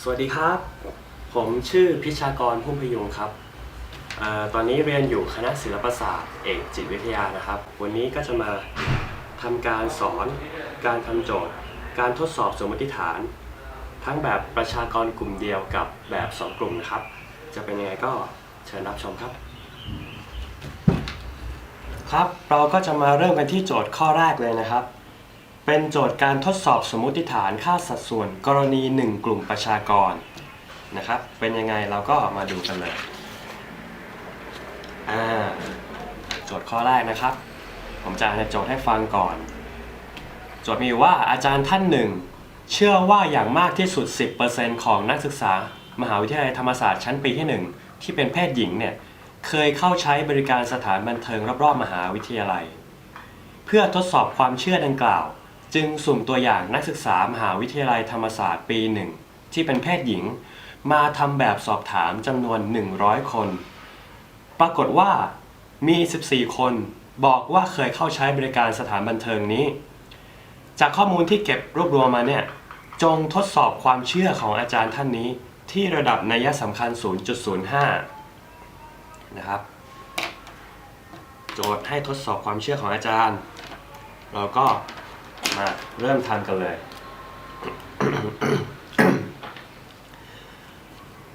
สวัสดีครับ ผมชื่อพิชากรพุ่มพยุงครับอตอนนี้เรียนอยู่คณะศิลปศาสตร์เอกจิตวิทยานะครับ วันนี้ก็จะมาทำการสอน การทำโจทย์ การทดสอบสมมติฐาน ทั้งแบบประชากรกลุ่มเดียวกับแบบสองกลุ่มนะครับ จะเป็นยังไงก็เชิญรับชมครับ ครับ เราก็จะมาเริ่มกันที่โจทย์ข้อแรกเลยนะครับ เป็นโจทย์การทดสอบสมมติฐานค่าสัดส่วนกรณี 1 กลุ่มประชากรนะครับ เป็นยังไงเราก็มาดูกันเลยอ่าโจทย์ข้อแรกนะครับ ผมจะอ่านโจทย์ให้ฟังก่อน โจทย์มีอยู่ว่าอาจารย์ท่านหนึ่ง เชื่อว่าอย่างมากที่สุด 10%ของนักศึกษามหาวิทยาลัยธรรมศาสตร์ชั้นปีที่ 1 ที่เป็นเพศหญิงเนี่ยเคยเข้าใช้บริการสถานบันเทิงรอบๆมหาวิทยาลัย เพื่อทดสอบความเชื่อดังกล่าว จึงสุ่มตัวอย่างนักศึกษามหาวิทยาลัยธรรมศาสตร์ปีหนึ่งที่เป็นเพศหญิง มาทำแบบสอบถามจำนวน 100 คน ปรากฏว่ามี 14 คนบอกว่าเคยเข้าใช้บริการสถานบันเทิงนี้ จากข้อมูลที่เก็บรวบรวมมาเนี่ย จงทดสอบความเชื่อของอาจารย์ท่านนี้ ที่ระดับนัยสำคัญ 0.05 นะครับ โจทย์ให้ทดสอบความเชื่อของอาจารย์ เราก็ มาเริ่มทำกันเลย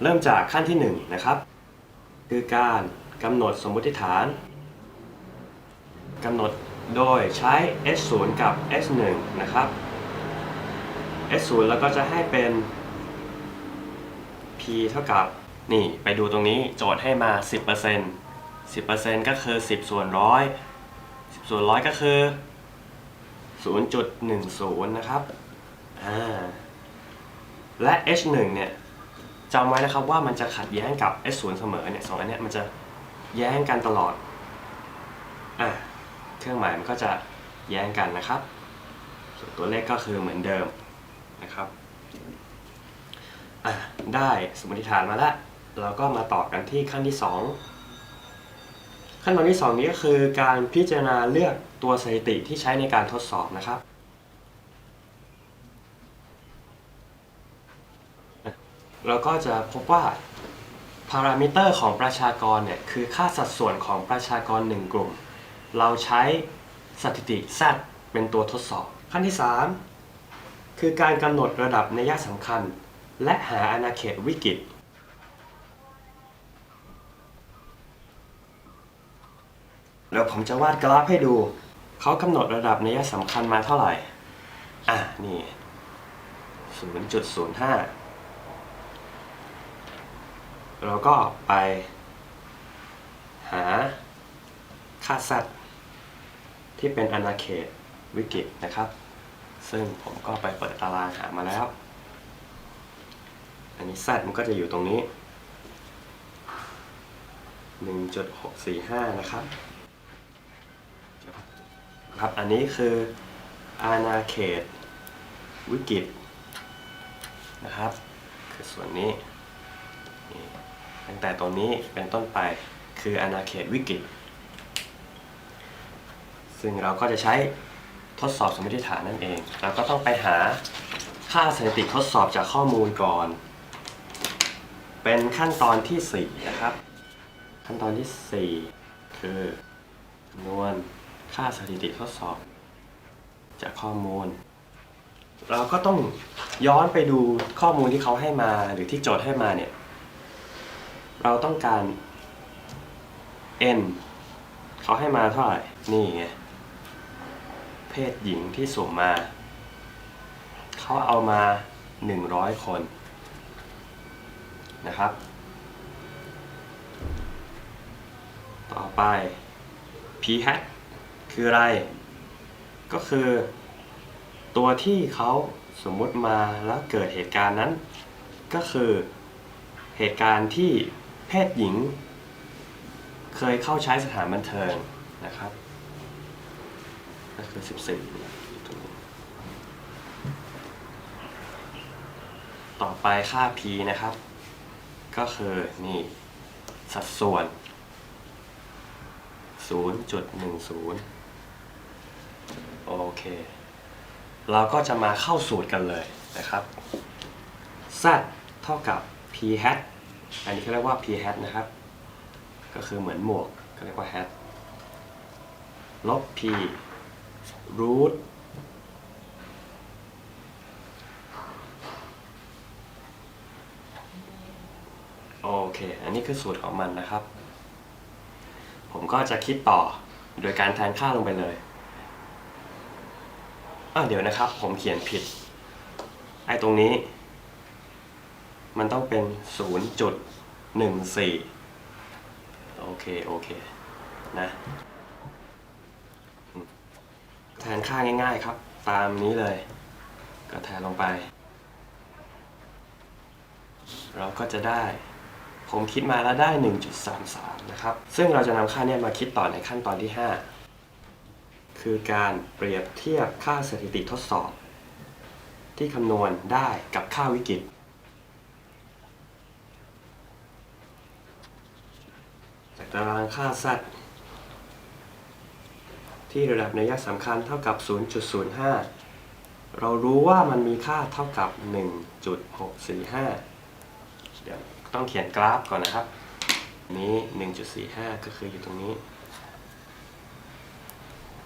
เริ่มจากขั้นที่1นนะครับ คือการกำหนดสมมติฐานกำหนดโดยใช้ s 0 กับ s 1 นะครับ s 0 แล้วก็จะให้เป็น p เท่ากับนี่ไปดูตรงนี้โจทย์ให้มา 10% 10%ก็คือ 10 ส่วนร้อย10 ส่วนร้อยก็คือ 0.10 นะครับอ่าและ h 1 เนี่ยจำไว้นะครับว่ามันจะขัดแย้งกับ h 0 เสมอเนี่ยสองอันเนี้ยมันจะแย้งกันตลอดอะเครื่องหมายมันก็จะแย้งกันนะครับ ส่วนตัวเลขก็คือเหมือนเดิมนะครับอะได้สมมติฐานมาแล้ว เราก็มาต่อกันที่ขั้นที่ 2 ขั้นตอนที่ 2 นี้ก็คือการพิจารณาเลือกตัวสถิติที่ใช้ในการทดสอบนะครับ เราก็จะพบว่าพารามิเตอร์ของประชากรเนี่ยคือค่าสัดส่วนของประชากร 1 กลุ่ม เราใช้สถิติ Z เป็นตัวทดสอบ ขั้นที่ 3 คือการกำหนดระดับนัยสำคัญ และหาอาณาเขตวิกฤต เดี๋ยวผมจะวาดกราฟให้ดู เขากำหนดระดับนัยสำคัญมาเท่าไหร่ อะ นี่ 0.05 เราก็ไป หา ค่าสัตว์ ที่เป็นอาณาเขตวิกฤตนะครับ ซึ่งผมก็ไปเปิดตารางหามาแล้ว อันนี้สัตว์มันก็จะอยู่ตรงนี้ 1.645 นะครับ ครับ อันนี้คืออาณาเขตวิกฤตนะครับ คือส่วนนี้ตั้งแต่ตรงนี้เป็นต้นไปคืออาณาเขตวิกฤต ซึ่งเราก็จะใช้ทดสอบสมมติฐานนั่นเอง เราก็ต้องไปหาค่าสถิติทดสอบจากข้อมูลก่อน เป็นขั้นตอนที่ 4 นะครับ ขั้นตอนที่ 4 คือคำนวณ ค่าสถิติทดสอบ จากข้อมูล เราก็ต้องย้อนไปดูข้อมูลที่เขาให้มาหรือที่โจทย์ให้มาเนี่ย เราต้องการ n เขาให้มาเท่าไหร่ นี่ไง เพศหญิงที่สุ่มมา เขาเอามา 100 คนนะครับ ต่อไป p hat คืออะไร ก็คือ ตัวที่เขาสมมุติมาแล้วเกิดเหตุการณ์นั้น ก็คือเหตุการณ์ที่เพศหญิง เคยเข้าใช้สถานบันเทิงนะครับก็คือ 14 ต่อไปค่า p นะครับ ก็คือนี่สัดส่วน 0.10 โอเค เราก็จะมาเข้าสูตรกันเลยนะครับ z เท่ากับ p hat อันนี้เขาเรียกว่า p hat นะครับ ก็คือเหมือนหมวกเขาเรียกว่า hat ลบ p root โอเค อันนี้คือสูตรของมันนะครับ ผมก็จะคิดต่อโดยการแทนค่าลงไปเลย อะเดี๋ยวนะครับ ผมเขียนผิด ไอ้ตรงนี้ มันต้องเป็น 0.14 โอเค โอเค นะแทนค่าง่ายๆครับ ตามนี้เลย ก็แทนลงไป เราก็จะได้ ผมคิดมาแล้วได้ 1.33 นะครับ ซึ่งเราจะนำค่าเนี้มาคิดต่อในขั้นตอนที่ 5 คือการเปรียบเทียบค่าสถิติทดสอบ ที่คำนวณได้กับค่าวิกฤตจากตารางค่า z ที่ระดับนัยสำคัญเท่ากับ 0.05 เรารู้ว่ามันมีค่าเท่ากับ 1.645 เดี๋ยวต้องเขียนกราฟก่อนนะครับ นี้ 1.45 ก็คืออยู่ตรงนี้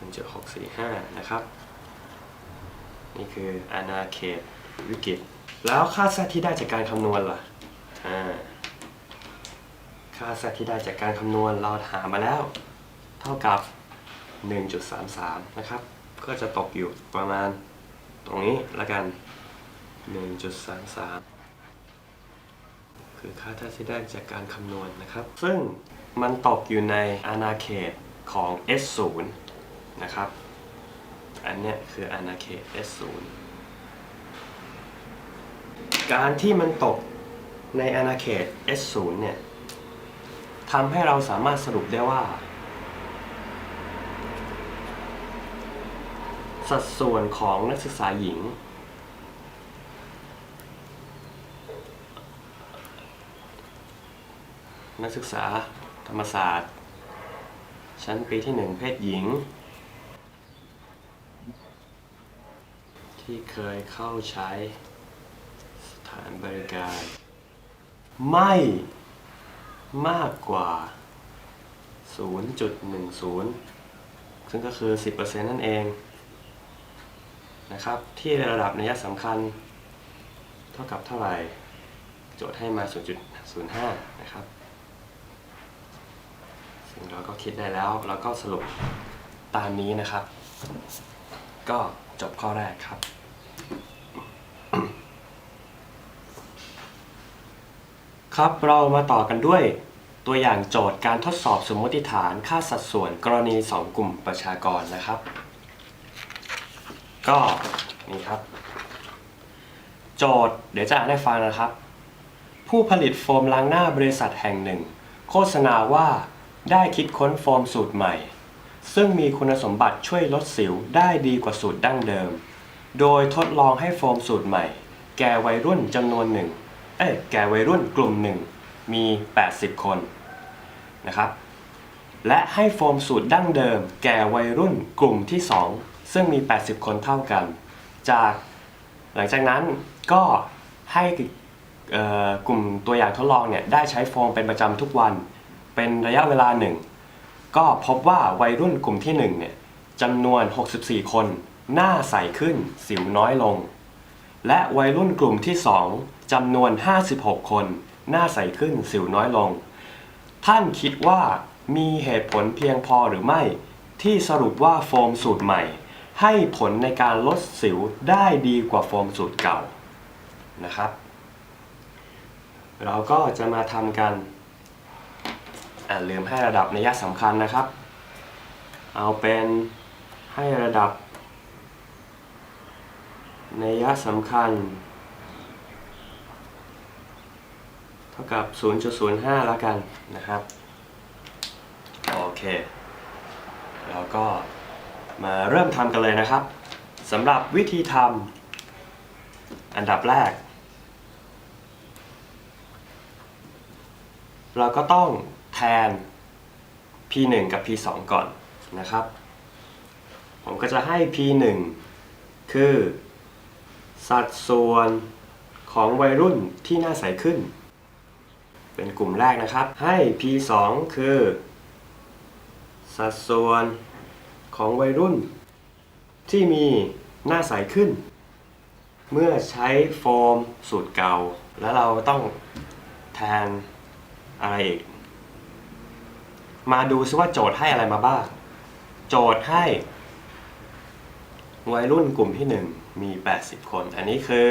1.645 นะครับ นี่คืออาณาเขตวิกฤต แล้วค่า z ที่ได้จากการคำนวณล่ะอ่าค่า z ที่ได้จากการคำนวณเราหามาแล้ว เท่ากับ 1.33 นะครับ ก็จะตกอยู่ประมาณตรงนี้ล้วกัน 1.33คือค่า z ที่ได้จากการคำนวณนะครับ ซึ่งมันตกอยู่ในอาณาเขตของ S0 นะครับ อันเนี้ยคืออาณาเขต S0 การที่มันตกในอาณาเขต S0 เนี่ยทำให้เราสามารถสรุปได้ว่า สัดส่วนของนักศึกษาหญิง นักศึกษาธรรมศาสตร์ ชั้นปีที่หนึ่งเพศหญิง ที่เคยเข้าใช้สถานบริการ ไม่มากกว่า 0.10 ซึ่งก็คือ 10%นั่นเองนะครับ ที่ระดับนัยสำคัญ เท่ากับเท่าไหร่ โจทย์ให้มา 0.05 นะครับ ซึ่งเราก็คิดได้แล้วแล้วก็สรุปตามนี้นะครับ ก็จบข้อแรกครับ ครับ เรามาต่อกันด้วย ตัวอย่างโจทย์การทดสอบสมมติฐานค่าสัดส่วนกรณี 2 กลุ่มประชากรนะครับ ก็นี่ครับ โจทย์เดี๋ยวจะอ่านให้ฟังนะครับ ผู้ผลิตโฟมล้างหน้าบริษัทแห่งหนึ่ง โฆษณาว่าได้คิดค้นโฟมสูตรใหม่ ซึ่งมีคุณสมบัติช่วยลดสิวได้ดีกว่าสูตรดั้งเดิม โดยทดลองให้โฟมสูตรใหม่ แก่วัยรุ่นจำนวนหนึ่ง เอ้ยแก่วัยรุ่นกลุ่มหนึ่งมี 80 คนนะครับและให้โฟมสูตรดั้งเดิม แก่วัยรุ่นกลุ่มที่ 2 ซึ่งมี 80 คนเท่ากัน จากหลังจากนั้นก็ให้กลุ่มตัวอย่างทดลองเนี่ยได้ใช้โฟมเป็นประจำทุกวัน เป็นระยะเวลาหนึ่งก็พบว่าวัยรุ่นกลุ่มที่1เนี่ยจำนวน 64 คน หน้าใสขึ้นสิวน้อยลง และวัยรุ่นกลุ่มที่ 2 จำนวน 56 คน หน้าใสขึ้นสิวน้อยลง ท่านคิดว่ามีเหตุผลเพียงพอหรือไม่ ที่สรุปว่าโฟมสูตรใหม่ ให้ผลในการลดสิวได้ดีกว่าโฟมสูตรเก่านะครับ เราก็จะมาทำกันอ่าลืมให้ระดับในัยสำคัญนะครับ เอาเป็นให้ระดับในัยสำคัญ เท่ากับ 0.05 แล้วกันนะครับ โอเค แล้วก็มาเริ่มทำกันเลยนะครับสำหรับวิธีทำอันดับแรก เราก็ต้องแทน P1 กับ P2 ก่อนนะครับ ผมก็จะให้ P1 คือ สัดส่วนของวัยรุ่นที่น่าใสขึ้น เป็นกลุ่มแรกนะครับ ให้ P2 คือ สัดส่วนของวัยรุ่น ที่มีหน้าใสขึ้น เมื่อใช้โฟมสูตรเก่า แล้วเราต้องแทนอะไรอีก มาดูซิว่าโจทย์ให้อะไรมาบ้าง โจทย์ให้ วัยรุ่นกลุ่มที่ 1 มี 80 คน อันนี้คือ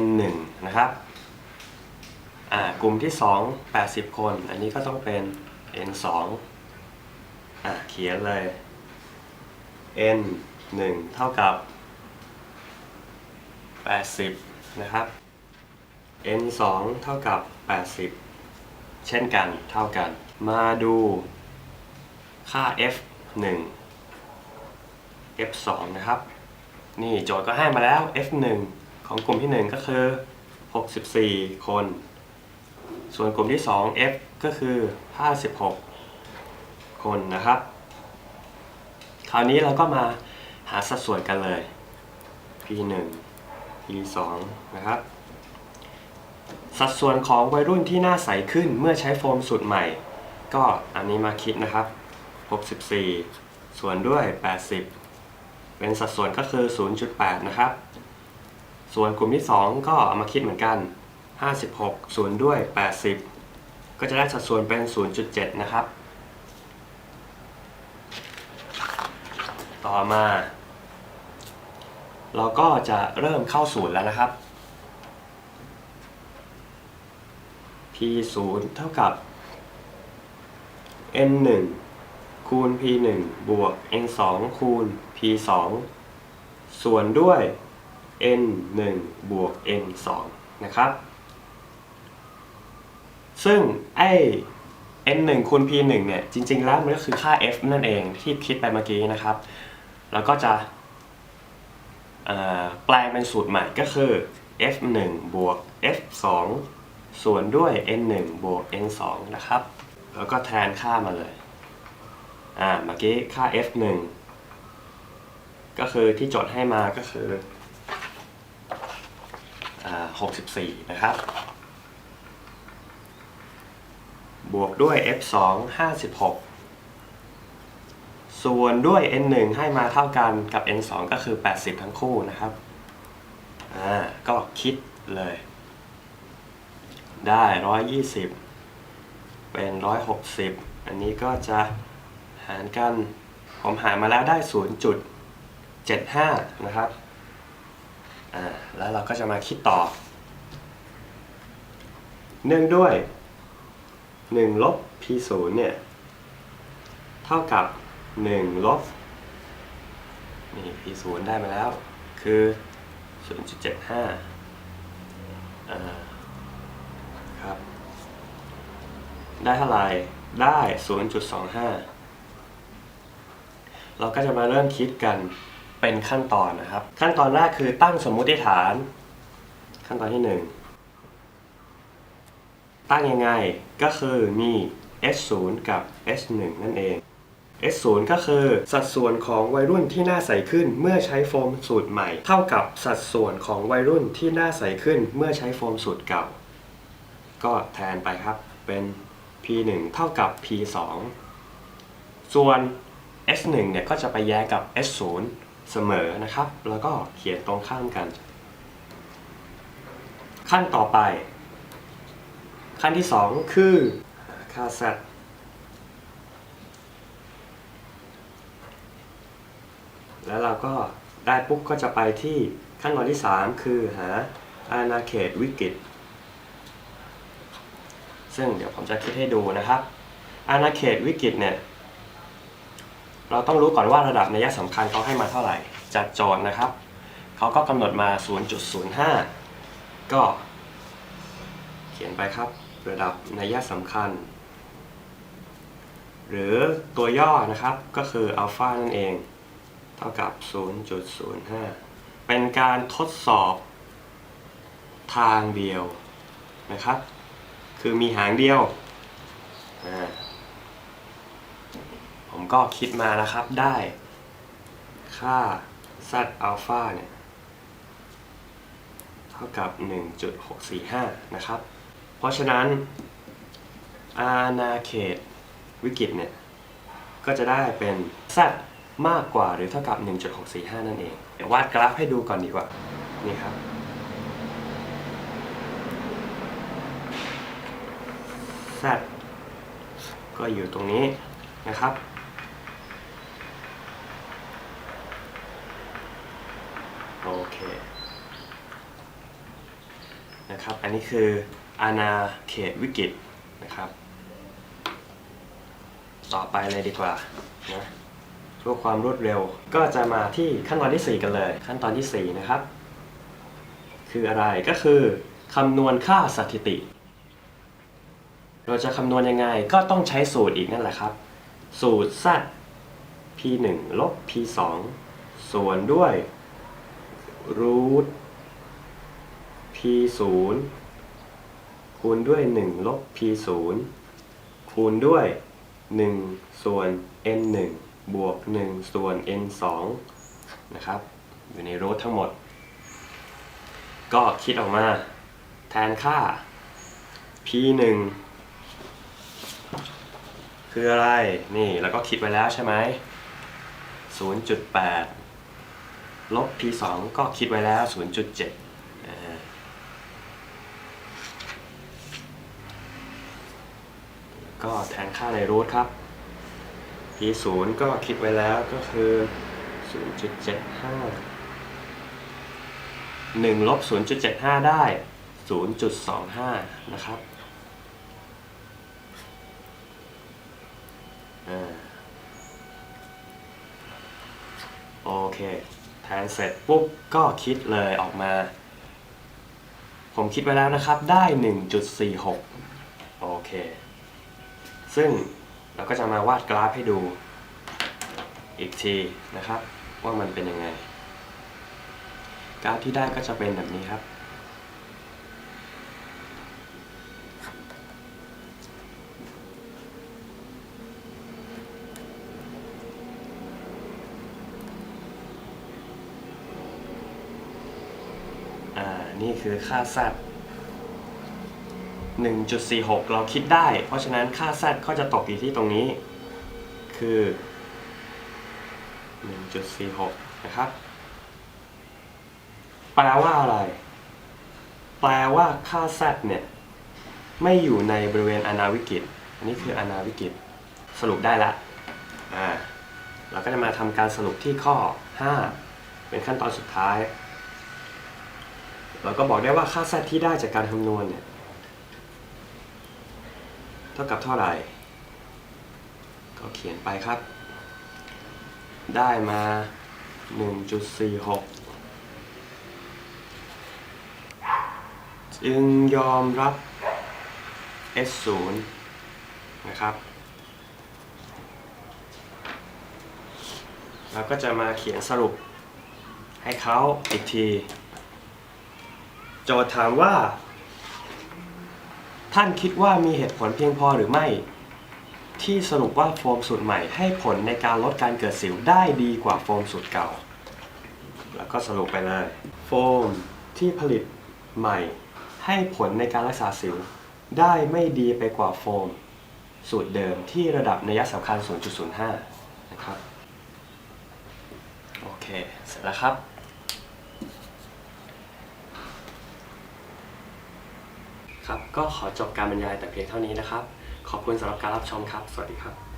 N1 นะครับ อ่ากลุ่มที่ 2 80 คน อันนี้ก็ต้องเป็น N2 อ่าเขียนเลย N1 เท่ากับ 80 นะครับ N2 เท่ากับ 80 เช่นกันเท่ากัน มาดูค่า F1 F2 นะครับ นี่โจทย์ก็ให้มาแล้ว F1 ของกลุ่มที่ 1 ก็คือ 64 คน ส่วนกลุ่มที่ 2 F ก็คือ 56 คนนะครับ คราวนี้เราก็มาหาสัดส่วนกันเลย P1 P2 นะครับ สัดส่วนของวัยรุ่นที่หน้าใสขึ้นเมื่อใช้โฟมสูตรใหม่ ก็อันนี้มาคิดนะครับ64 ส่วนด้วย 80 เป็นสัดส่วนก็คือ 0.8 นะครับ ส่วนกลุ่มที่ 2 ก็เอามาคิดเหมือนกัน 56ส่วนด้วย 80 ก็จะได้สัดส่วนเป็น 0.7 นะครับ ต่อมา เราก็จะเริ่มเข้าศูนย์แล้วนะครับ p 0เท่ากับ n 1คูณ p 1บวก n 2คูณ p 2ส่วนด้วย n 1บวก n 2นะครับ ซึ่งไอ้ n 1 คูณ p 1 เนี่ยจริง ๆ แล้วมันก็คือค่า f นั่นเองที่คิดไปเมื่อกี้นะครับ แล้วก็จะแปลงเป็นสูตรใหม่ก็คือ f 1 บวก f 2 ส่วนด้วย n 1 บวก n 2 นะครับ แล้วก็แทนค่ามาเลย อ่า เมื่อกี้ค่า f 1 ก็คือที่จทย์ให้มาก็คืออ่า64 นะครับ บวกด้วย f 2 56 ส่วนด้วย n 1 ให้มาเท่ากันกับ n 2 ก็คือ 80 ทั้งคู่นะครับอ่าก็คิดเลย ได้ 120 เป็น 160 อันนี้ก็จะหารกัน ผมหารมาแล้วได้ 0.75 นะครับอ่าแล้วเราก็จะมาคิดต่อ เนื่องด้วย 1ลบ p 0เนี่ย เท่ากับ 1 ลบ นี่ p 0ได้มาแล้ว คือ 0.75อ่าครับ ได้เท่าไหร่ ได้ 0.25 เราก็จะมาเริ่มคิดกันเป็นขั้นตอนนะครับ ขั้นตอนแรกคือตั้งสมมุติฐาน ขั้นตอนที่ 1 ตั้งยังไงก็คือมี S0 กับ S1 นั่นเอง S0 ก็คือสัดส่วนของวัยรุ่นที่หน้าใสขึ้นเมื่อใช้โฟมสูตรใหม่ เท่ากับสัดส่วนของวัยรุ่นที่หน้าใสขึ้นเมื่อใช้โฟมสูตรเก่า ก็แทนไปครับเป็น P1 เท่ากับ P2 ส่วน S1 เนี่ยก็จะไปแย้งกับ S0 เสมอนะครับ แล้วก็เขียนตรงข้ามกัน ขั้นต่อไป ขั้นที่ 2 คือค่า z แล้วเราก็ได้ปุ๊บก็จะไปที่ขั้นตอนที่ 3 คือหาอาณาเขตวิกฤต ซึ่งเดี๋ยวผมจะคิดให้ดูนะครับ อาณาเขตวิกฤตเนี่ย เราต้องรู้ก่อนว่าระดับนัยสำคัญเขาให้มาเท่าไหร่ จากโจทย์นะครับ เขาก็กำหนดมา 0.05 ก็เขียนไปครับ ระดับนัยสำคัญ หรือตัวย่อนะครับก็คืออัลฟานั่นเอง เท่ากับ 0.05 เป็นการทดสอบทางเดียวนะครับ คือมีหางเดียว ผมก็คิดมานะครับได้ ค่า z อัลฟาเนี่ยเท่าท่ากับ 1.645 นะครับ เพราะฉะนั้น อาณาเขตวิกฤตเนี่ย ก็จะได้เป็น z มากกว่าหรือเท่ากับ 1.645 นั่นเองเดี๋ยววาดกราฟให้ดูก่อนดีกว่า นี่ครับ z ก็อยู่ตรงนี้นะครับโอเคนะครับ อันนี้คือ อาณาเขตวิกฤตนะครับ ต่อไปเลยดีกว่านะเพื่อความรวดเร็วก็จะมาที่ขั้นตอนที่ 4 กันเลย ขั้นตอนที่ 4 นะครับ คืออะไรก็คือคำนวณค่าสถิติ เราจะคำนวณยังไงก็ต้องใช้สูตรอีกนั่นแหละครับ สูตร z p 1ลบ p 2ส่วนด้วย root p 0 คูณด้วย 1 ลบ p 0คูณด้วย 1 ส่วน n 1บวก 1 ส่วน n 2นะครับ อยู่ในรูททั้งหมด ก็คิดออกมาแทนค่า p 1คืออะไร นี่แล้วก็คิดไว้แล้วใช่ไหม 0.8 ลบ p 2ก็คิดไว้แล้ว 0.7อ่า ก็แทนค่าในรูทครับ p 0ก็คิดไว้แล้วก็คือ 0.75 1ลบ0.75 ได้ 0.25 นะครับอ่าโอเค แทนเสร็จปุ๊บก็คิดเลยออกมา ผมคิดไว้แล้วนะครับได้ 1.46 โอเค ซึ่งเราก็จะมาวาดกราฟให้ดูอีกทีนะครับ ว่ามันเป็นยังไง กราฟที่ได้ก็จะเป็นแบบนี้ครับ อ่า นี่คือค่า z 1.46 เราคิดได้ เพราะฉะนั้นค่า z ก็จะตกอยู่ที่ตรงนี้ คือ 1.46 นะครับ แปลว่าอะไร แปลว่าค่า z เนี่ย ไม่อยู่ในบริเวณอนาวิกฤต อันนี้คืออนาวิกฤต สรุปได้ละอ่าเราก็จะมาทำการสรุปที่ข้อ 5 เป็นขั้นตอนสุดท้าย เราก็บอกได้ว่าค่า z ที่ได้จากการคำนวณเนี่ย เท่ากับเท่าไหร่ ก็เขียนไปครับ ได้มา 1.46 จึงยอมรับ S0 นะครับ เราก็จะมาเขียนสรุปให้เขาอีกที โจทย์ถามว่า ท่านคิดว่ามีเหตุผลเพียงพอหรือไม่ ที่สรุปว่าโฟมสูตรใหม่ให้ผลในการลดการเกิดสิวได้ดีกว่าโฟมสูตรเก่า แล้วก็สรุปไปเลย โฟมที่ผลิตใหม่ ให้ผลในการรักษาสิว ได้ไม่ดีไปกว่าโฟม สูตรเดิมที่ระดับนัยสำคัญ 0.05 นะครับ โอเค เสร็จแล้วครับ ครับ ก็ขอจบการบรรยายแต่เพียงเท่านี้นะครับ ขอบคุณสำหรับการรับชมครับ สวัสดีครับ